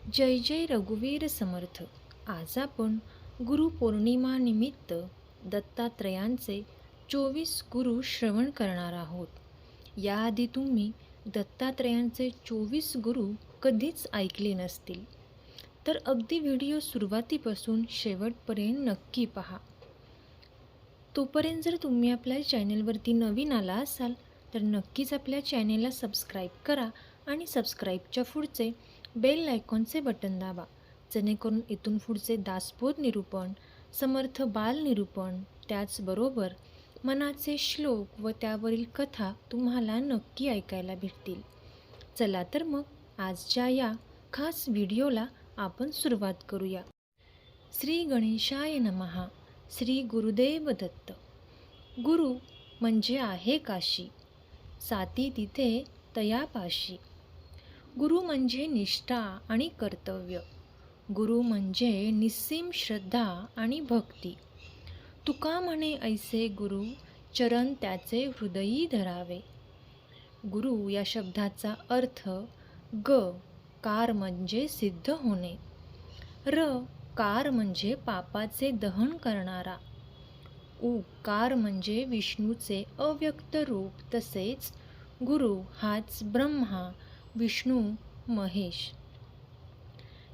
जय जय रघुवीर समर्थ. आज आपण गुरुपौर्णिमानिमित्त दत्तात्रयांचे चोवीस गुरु श्रवण करणार आहोत. याआधी तुम्ही दत्तात्रयांचे चोवीस गुरु कधीच ऐकले नसतील. तर अगदी व्हिडिओ सुरुवातीपासून शेवटपर्यंत नक्की पहा. तोपर्यंत जर तुम्ही आपल्या चॅनेलवरती नवीन आला असाल तर नक्कीच आपल्या चॅनेलला सबस्क्राईब करा आणि सबस्क्राईबच्या पुढचे बेल आयकॉनचे बटन दाबा. जेणेकरून इथून पुढचे दासबोध निरूपण समर्थ बाल निरूपण त्याचबरोबर मनाचे श्लोक व त्यावरील कथा तुम्हाला नक्की ऐकायला भेटतील. चला तर मग आजच्या या खास व्हिडिओला आपण सुरुवात करूया. श्री गणेशाय नमहा श्री गुरुदेव दत्त. गुरु म्हणजे आहे काशी. साती तिथे तयापाशी. गुरु म्हणजे निष्ठा आणि कर्तव्य. गुरु म्हणजे निस्सीम श्रद्धा आणि भक्ती. तुका म्हणे ऐसे गुरु चरण त्याचे हृदयी धरावे. गुरु या शब्दाचा अर्थ ग कार म्हणजे सिद्ध होणे. र कार म्हणजे पापाचे दहन करणारा. उ कार म्हणजे विष्णूचे अव्यक्त रूप. तसेच गुरु हाच ब्रह्मा विष्णू महेश.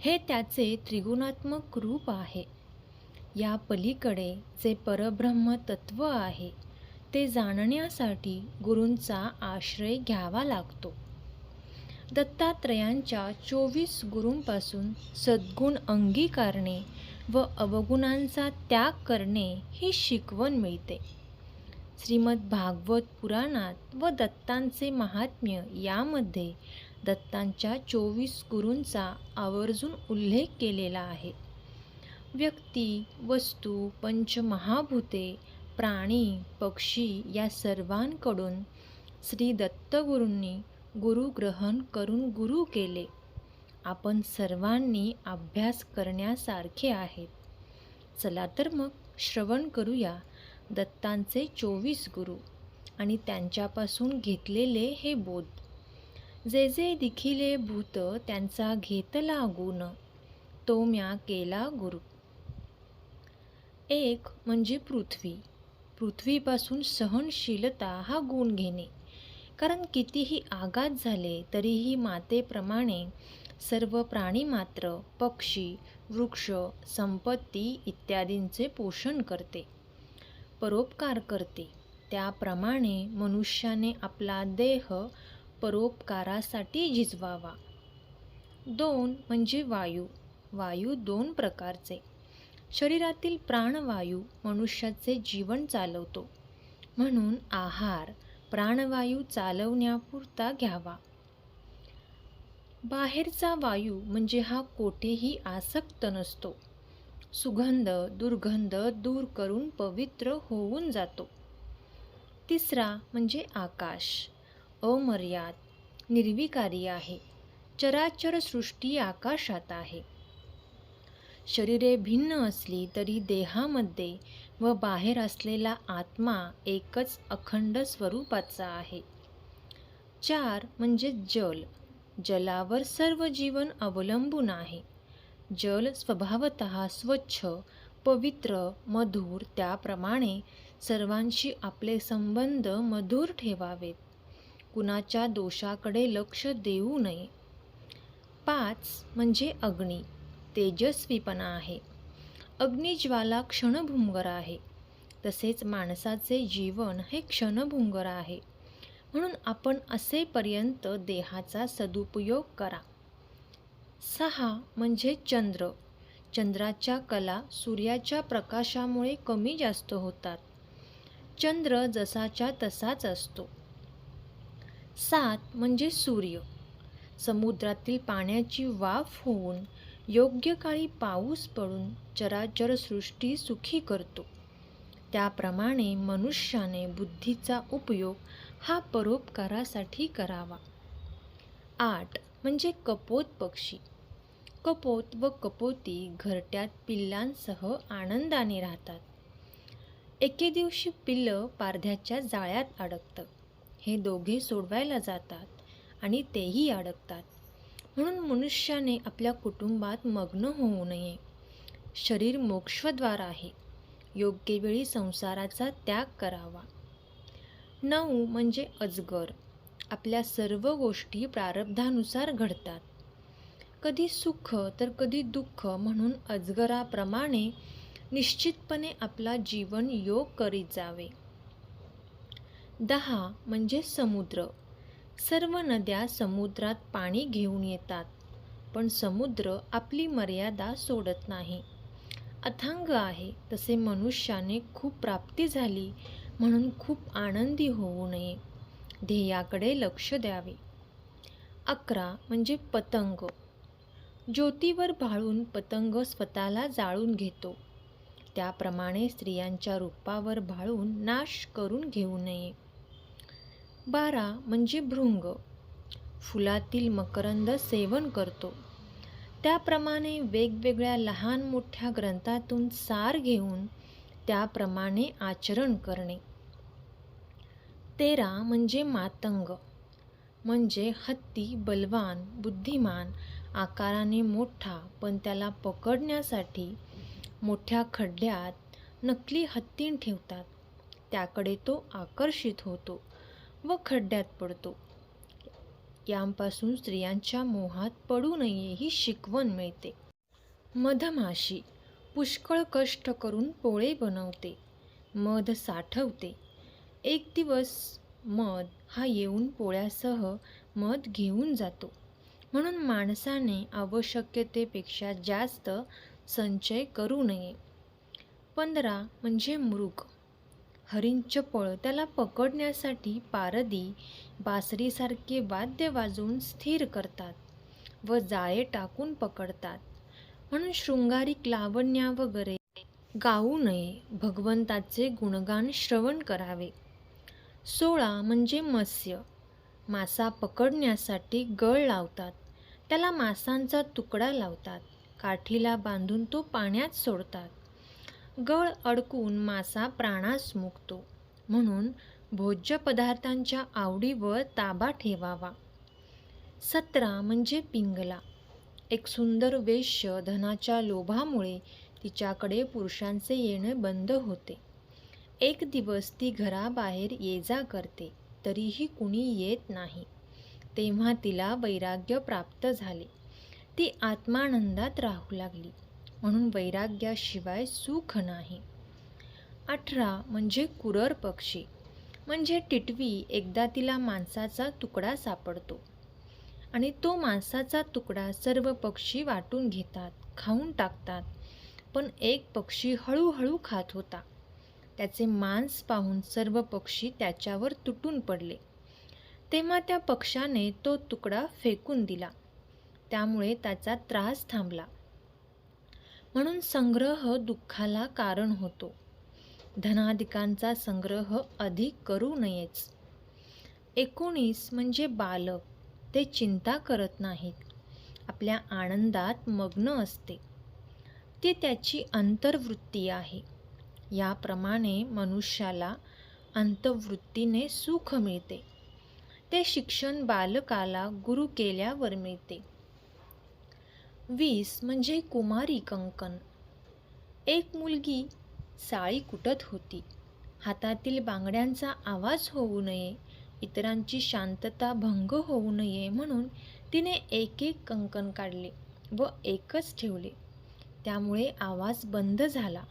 हे त्याचे त्रिगुणात्मक रूप आहे. या पलीकडे जे परब्रह्म तत्व आहे ते जाणण्यासाठी गुरूंचा आश्रय घ्यावा लागतो. दत्तात्रयांच्या चोवीस गुरूंपासून सद्गुण अंगीकारणे व अवगुणांचा त्याग करणे ही शिकवण मिळते. श्रीमद भागवत पुराणात व दत्तांचे महात्म्य यामध्ये दत्तांच्या चोवीस गुरूंचा आवर्जून उल्लेख केलेला आहे. व्यक्ती वस्तू पंचमहाभूते प्राणी पक्षी या सर्वांकडून श्री दत्तगुरूंनी गुरुग्रहण करून गुरु केले. आपण सर्वांनी अभ्यास करण्यासारखे आहेत. चला तर मग श्रवण करूया. दत्तांचे चोवीस गुरु आणि त्यांच्यापासून घेतलेले हे बोध. जे जे दिखिले भूत त्यांचा घेतला गुण तो म्या केला गुरु. एक म्हणजे पृथ्वी. पृथ्वीपासून सहनशीलता हा गुण घेणे. कारण कितीही आघात झाले तरीही मातेप्रमाणे सर्व प्राणी मात्र पक्षी वृक्ष संपत्ती इत्यादींचे पोषण करते. परोपकार करते. त्याप्रमाणे मनुष्याने आपला देह परोपकारासाठी झिजवावा. दोन म्हणजे वायू. वायू दोन प्रकारचे. शरीरातील प्राणवायू मनुष्याचे जीवन चालवतो. म्हणून आहार प्राणवायू चालवण्यापुरता घ्यावा. बाहेरचा वायू म्हणजे हा कोठेही आसक्त नसतो. सुगंध दुर्गंध दूर करून पवित्र होऊन जातो. तिसरा म्हणजे आकाश. अमर्याद निर्विकारी आहे. चराचर सृष्टी आकाशात आहे. शरीरे भिन्न असली तरी देहामध्ये व बाहेर असलेला आत्मा एकच अखंड स्वरूपाचा आहे. चार म्हणजे जल. जलावर सर्व जीवन अवलंबून आहे. जल स्वभावत स्वच्छ पवित्र मधुर त्याप्रमाणे सर्वांशी आपले संबंध मधुर ठेवावेत. कुणाच्या दोषाकडे लक्ष देऊ नये. पाच म्हणजे अग्नी तेजस्वीपणा आहे. अग्निज्वाला क्षणभुंगर आहे. तसेच माणसाचे जीवन हे क्षणभुंगर आहे. म्हणून आपण असेपर्यंत देहाचा सदुपयोग करा. सहा म्हणजे चंद्र. चंद्राच्या कला सूर्याच्या प्रकाशामुळे कमी जास्त होतात. चंद्र जसाच्या तसाच असतो. सात म्हणजे सूर्य. समुद्रातील पाण्याची वाफ होऊन योग्य काळी पाऊस पडून चराचर सृष्टी सुखी करतो. त्याप्रमाणे मनुष्याने बुद्धीचा उपयोग हा परोपकारासाठी करावा. आठ म्हणजे कपोत पक्षी. कपोत व कपोती घरट्यात पिल्लांसह आनंदाने राहतात. एके दिवशी पिल्लं पारध्याच्या जाळ्यात अडकतं. हे दोघे सोडवायला जातात आणि तेही अडकतात. म्हणून मनुष्याने आपल्या कुटुंबात मग्न होऊ नये. शरीर मोक्षद्वार आहे. योग्य वेळी संसाराचा त्याग करावा. नऊ म्हणजे अजगर. आपल्या सर्व गोष्टी प्रारब्धानुसार घडतात. कधी सुख तर कधी दुःख म्हणून अजगराप्रमाणे निश्चितपणे आपला जीवन योग करीत जावे. दहा म्हणजे समुद्र. सर्व नद्या समुद्रात पाणी घेऊन येतात पण समुद्र आपली मर्यादा सोडत नाही. अथांग आहे तसे मनुष्याने खूप प्राप्ती झाली म्हणून खूप आनंदी होऊ नये. ध्येयाकडे लक्ष द्यावे. अकरा म्हणजे पतंग. ज्योतीवर भाळून पतंग स्वतःला जाळून घेतो. त्याप्रमाणे स्त्रियांच्या रूपावर भाळून नाश करून घेऊ नये. बारा म्हणजे भृंग. फुलातील मकरंद सेवन करतो. त्याप्रमाणे वेगवेगळ्या लहान मोठ्या ग्रंथातून सार घेऊन त्याप्रमाणे आचरण करणे. तेरा म्हणजे मातंग. म्हणजे हत्ती बलवान बुद्धिमान आकाराने मोठा पण त्याला पकडण्यासाठी मोठ्या खड्ड्यात नकली हत्तीण ठेवतात. त्याकडे तो आकर्षित होतो व खड्ड्यात पडतो. यांपासून स्त्रियांच्या मोहात पडू नये ही शिकवण मिळते. मधमाशी पुष्कळ कष्ट करून पोळे बनवते मध साठवते एक दिवस मध हा येऊन पोळ्यासह मध घेऊन जातो. म्हणून माणसाने आवश्यकतेपेक्षा जास्त संचय करू नये. पंधरा म्हणजे मृग. हरिंचपळ त्याला पकडण्यासाठी पारदी बासरीसारखे वाद्य वाजवून स्थिर करतात व जाळे टाकून पकडतात. म्हणून शृंगारिक लावण्या वगैरे गाऊ नये. भगवंताचे गुणगान श्रवण करावे. सोळा म्हणजे मत्स्य. मासा पकडण्यासाठी गळ लावतात. त्याला मासांचा तुकडा लावतात. काठीला बांधून तो पाण्यात सोडतात. गळ अडकून मासा प्राणास मुकतो. म्हणून भोज्य पदार्थांच्या आवडीवर ताबा ठेवावा. सतरा म्हणजे पिंगला. एक सुंदर वेश्य धनाच्या लोभामुळे तिच्याकडे पुरुषांचे येणे बंद होते. एक दिवस ती घराबाहेर ये जा करते तरीही कुणी येत नाही. तेव्हा तिला वैराग्य प्राप्त झाले. ती आत्मानंदात राहू लागली. म्हणून वैराग्याशिवाय सुख नाही. अठरा म्हणजे कुरर पक्षी. म्हणजे टिटवी एकदा तिला मांसाचा तुकडा सापडतो. आणि तो मांसाचा तुकडा सर्व पक्षी वाटून घेतात खाऊन टाकतात. पण एक पक्षी हळूहळू खात होता. त्याचे मांस पाहून सर्व पक्षी त्याच्यावर तुटून पडले. तेव्हा त्या पक्षाने तो तुकडा फेकून दिला. त्यामुळे त्याचा त्रास थांबला. म्हणून संग्रह दुःखाला कारण होतो. धनाधिकांचा संग्रह अधिक करू नयेच. एकोणीस म्हणजे बालक. ते चिंता करत नाहीत. आपल्या आनंदात मग्न असते. ती त्याची अंतर्वृत्ती आहे. याप्रमाणे मनुष्याला अंतवृत्तीने सुख मिळते. ते शिक्षण बालकाला गुरु केल्यावर मिळते. वीस म्हणजे कुमारी कंकण. एक मुलगी साळी कुटत होती. हातातील बांगड्यांचा आवाज होऊ नये इतरांची शांतता भंग होऊ नये म्हणून तिने एक एक कंकण काढले व एकच ठेवले. त्यामुळे आवाज बंद झाला.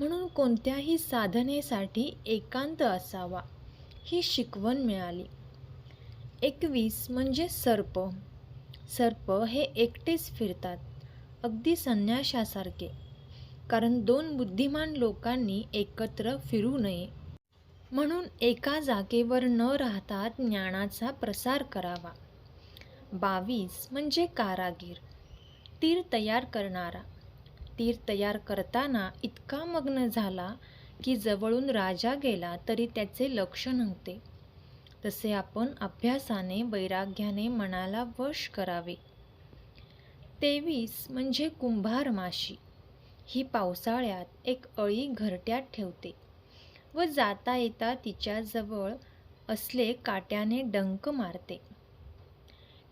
म्हणून कोणत्याही साधनेसाठी एकांत असावा ही शिकवण मिळाली. एकवीस म्हणजे सर्प. सर्प हे एकटेच फिरतात अगदी संन्याशासारखे कारण दोन बुद्धिमान लोकांनी एकत्र फिरू नये. म्हणून एका जागेवर न राहता ज्ञानाचा प्रसार करावा. बावीस म्हणजे कारागीर तीर तयार करणारा. तीर तयार करताना इतका मग्न झाला की जवळून राजा गेला तरी त्याचे लक्ष नव्हते. तसे आपण अभ्यासाने वैराग्याने मनाला वश करावे. तेवीस म्हणजे कुंभार माशी. ही पावसाळ्यात एक अळी घरट्यात ठेवते व जाता येता तिच्याजवळ असले काट्याने डंक मारते.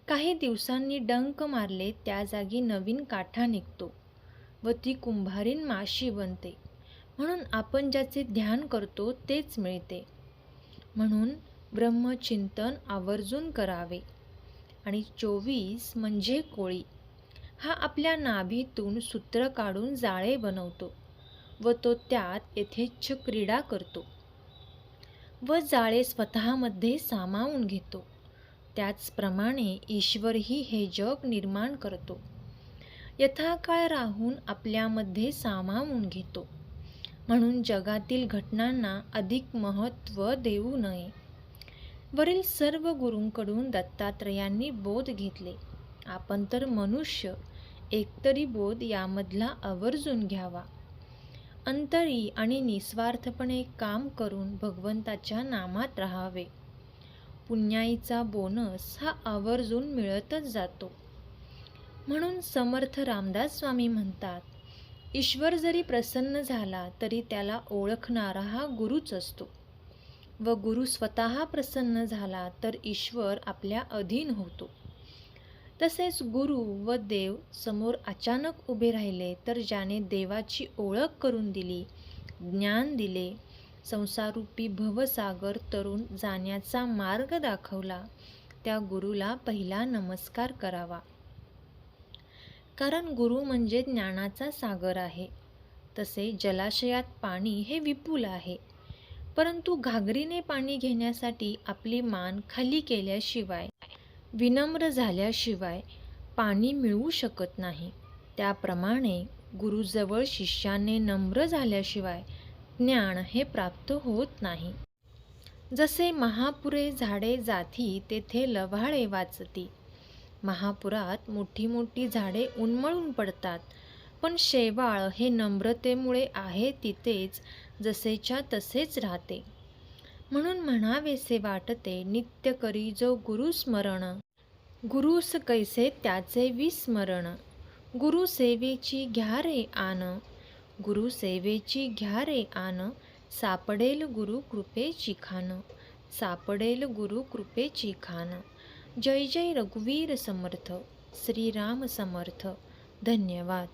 काही दिवसांनी डंक मारले त्या जागी नवीन काठा निघतो. व ती कुंभारीन माशी बनते. म्हणून आपण ज्याचे ध्यान करतो तेच मिळते. म्हणून ब्रह्मचिंतन आवर्जून करावे. आणि चोवीस म्हणजे कोळी. हा आपल्या नाभीतून सूत्र काढून जाळे बनवतो व तो त्यात यथेच्छ क्रीडा करतो. व जाळे स्वतःमध्ये सामावून घेतो. त्याचप्रमाणे ईश्वरही हे जग निर्माण करतो. यथाकाळ राहून आपल्यामध्ये सामावून घेतो. म्हणून जगातील घटनांना अधिक महत्त्व देऊ नये. वरील सर्व गुरूंकडून दत्तात्रयांनी बोध घेतले. आपण तर मनुष्य एकतरी बोध यामधला आवर्जून घ्यावा. अंतरी आणि निस्वार्थपणे काम करून भगवंताच्या नामात राहावे. पुण्याईचा बोनस हा आवर्जून मिळतच जातो. म्हणून समर्थ रामदास स्वामी म्हणतात ईश्वर जरी प्रसन्न झाला तरी त्याला ओळखणारा हा गुरुच असतो. व गुरु स्वतः प्रसन्न झाला तर ईश्वर आपल्या अधीन होतो. तसेच गुरु व देव समोर अचानक उभे राहिले तर ज्याने देवाची ओळख करून दिली ज्ञान दिले संसारूपी भवसागर तरुण जाण्याचा मार्ग दाखवला त्या गुरुला पहिला नमस्कार करावा. कारण गुरु म्हणजे ज्ञानाचा सागर आहे. तसे जलाशयात पाणी हे विपुल आहे. परंतु घागरीने पाणी घेण्यासाठी आपली मान खाली केल्याशिवाय विनम्र झाल्याशिवाय पाणी मिळू शकत नाही. त्याप्रमाणे गुरुजवळ शिष्याने नम्र झाल्याशिवाय ज्ञान हे प्राप्त होत नाही. जसे महापुरे झाडे जाती तेथे लव्हाळे वाचती. महापुरात मोठी मोठी झाडे उन्मळून पडतात. पण शेवाळ हे नम्रतेमुळे आहे तिथेच जसेच्या तसेच राहते. म्हणून म्हणावेसे वाटते नित्य करी जो गुरुस्मरण गुरुस कैसे त्याचे विस्मरण. गुरुसेवेची घ्या रे आन. गुरुसेवेची घ्या रे आन. सापडेल गुरु कृपेची खान. सापडेल गुरु कृपेची खान. जय जय रघुवीर समर्थ श्रीराम समर्थ धन्यवाद.